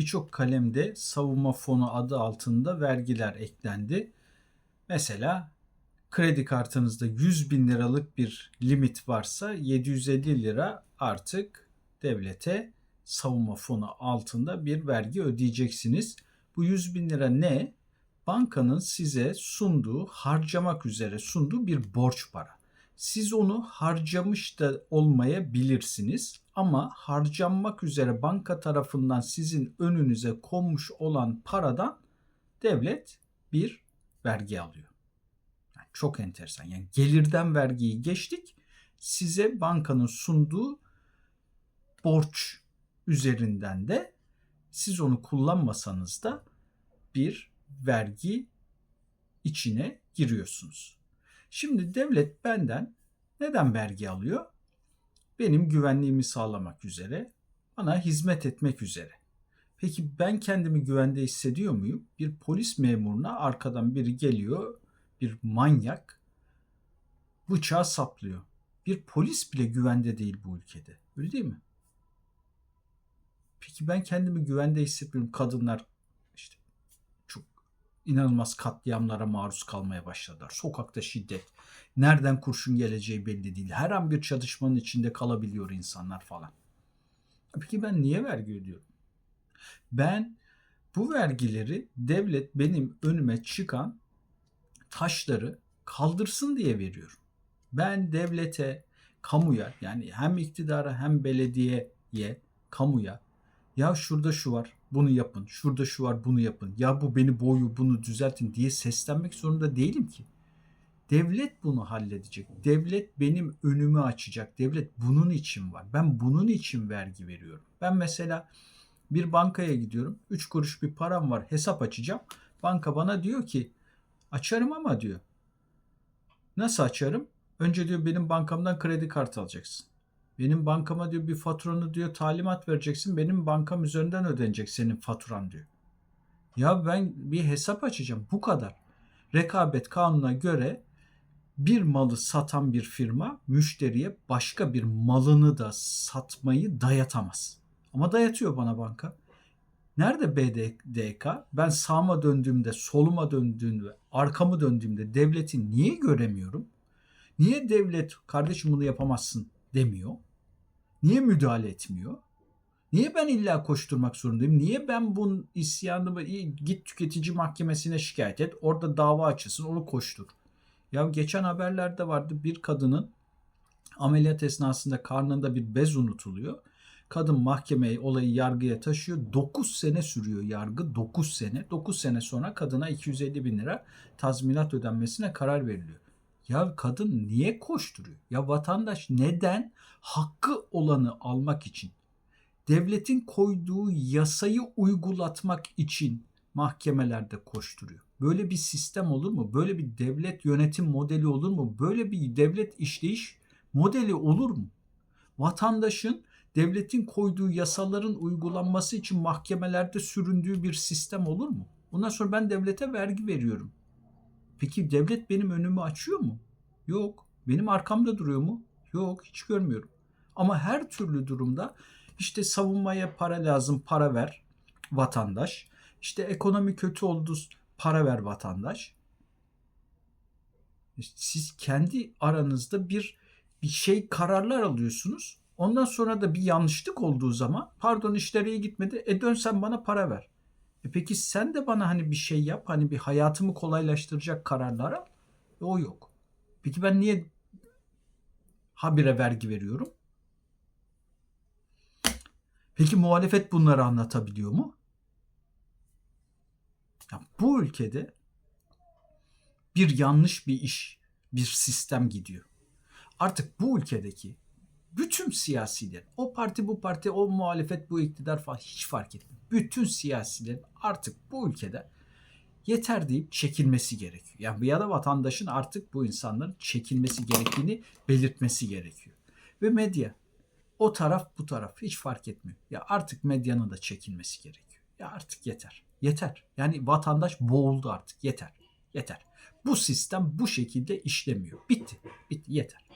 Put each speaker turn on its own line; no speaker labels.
birçok kalemde savunma fonu adı altında vergiler eklendi. Mesela kredi kartınızda 100 bin liralık bir limit varsa 750 lira artık devlete savunma fonu altında bir vergi ödeyeceksiniz. Bu 100 bin lira ne? Bankanın size sunduğu, harcamak üzere sunduğu bir borç para. Siz onu harcamış da olmayabilirsiniz ama harcanmak üzere banka tarafından sizin önünüze konmuş olan paradan devlet bir vergi alıyor. Yani çok enteresan. Yani gelirden vergiyi geçtik. Size bankanın sunduğu borç üzerinden de siz onu kullanmasanız da bir vergi içine giriyorsunuz. Şimdi devlet benden neden vergi alıyor? Benim güvenliğimi sağlamak üzere, bana hizmet etmek üzere. Peki ben kendimi güvende hissediyor muyum? Bir polis memuruna arkadan biri geliyor, bir manyak bıçağı saplıyor. Bir polis bile güvende değil bu ülkede. Öyle değil mi? Peki ben kendimi güvende hissetmiyorum. Kadınlar inanılmaz katliamlara maruz kalmaya başladılar. Sokakta şiddet. Nereden kurşun geleceği belli değil. Her an bir çatışmanın içinde kalabiliyor insanlar falan. Peki ben niye vergi ödüyorum? Ben bu vergileri devlet benim önüme çıkan taşları kaldırsın diye veriyorum. Ben devlete, kamuya yani hem iktidara hem belediyeye, kamuya ya şurada şu var bunu yapın, şurada şu var bunu yapın, ya bu beni boyu bunu düzeltin diye seslenmek zorunda değilim ki. Devlet bunu halledecek. Devlet benim önümü açacak. Devlet bunun için var. Ben bunun için vergi veriyorum. Ben mesela bir bankaya gidiyorum. 3 kuruş bir param var. Hesap açacağım. Banka bana diyor ki açarım ama diyor. Nasıl açarım? Önce diyor benim bankamdan kredi kartı alacaksın. Benim bankama diyor bir faturanı diyor talimat vereceksin. Benim bankam üzerinden ödenecek senin faturan diyor. Ya ben bir hesap açacağım. Bu kadar. Rekabet kanununa göre bir malı satan bir firma müşteriye başka bir malını da satmayı dayatamaz. Ama dayatıyor bana banka. Nerede BDDK? Ben sağıma döndüğümde, soluma döndüğümde, arkamı döndüğümde devleti niye göremiyorum? Niye devlet kardeşim bunu yapamazsın demiyor? Niye müdahale etmiyor? Niye ben illa koşturmak zorundayım? Niye ben bunun isyanımı git tüketici mahkemesine şikayet et, orada dava açılsın, onu koştur. Ya geçen haberlerde vardı bir kadının ameliyat esnasında karnında bir bez unutuluyor. Kadın mahkemeye olayı yargıya taşıyor. 9 sene sürüyor yargı. 9 sene. 9 sene sonra kadına 250 bin lira tazminat ödenmesine karar veriliyor. Ya kadın niye koşturuyor? Ya vatandaş neden hakkı olanı almak için, devletin koyduğu yasayı uygulatmak için mahkemelerde koşturuyor? Böyle bir sistem olur mu? Böyle bir devlet yönetim modeli olur mu? Böyle bir devlet işleyiş modeli olur mu? Vatandaşın devletin koyduğu yasaların uygulanması için mahkemelerde süründüğü bir sistem olur mu? Ondan sonra ben devlete vergi veriyorum. Peki devlet benim önümü açıyor mu? Yok. Benim arkamda duruyor mu? Yok. Hiç görmüyorum. Ama her türlü durumda işte savunmaya para lazım, para ver vatandaş. İşte ekonomi kötü oldu, para ver vatandaş. Siz kendi aranızda bir bir şey kararlar alıyorsunuz. Ondan sonra da bir yanlışlık olduğu zaman pardon işler iyi gitmedi. E dön sen bana para ver. E peki sen de bana hani bir şey yap. Hani bir hayatımı kolaylaştıracak kararlar al. E o yok. Peki ben niye habire vergi veriyorum? Peki muhalefet bunları anlatabiliyor mu? Ya bu ülkede bir yanlış bir iş, bir sistem gidiyor. Artık bu ülkedeki bütün siyasiler, o parti bu parti, o muhalefet bu iktidar falan hiç fark etmiyor. Bütün siyasilerin artık bu ülkede yeter deyip çekilmesi gerekiyor. Yani ya da vatandaşın artık bu insanların çekilmesi gerektiğini belirtmesi gerekiyor. Ve medya o taraf bu taraf hiç fark etmiyor. Ya artık medyanın da çekilmesi gerekiyor. Ya artık yeter. Yeter. Yani vatandaş boğuldu artık. Yeter. Yeter. Bu sistem bu şekilde işlemiyor. Bitti. Bitti. Yeter.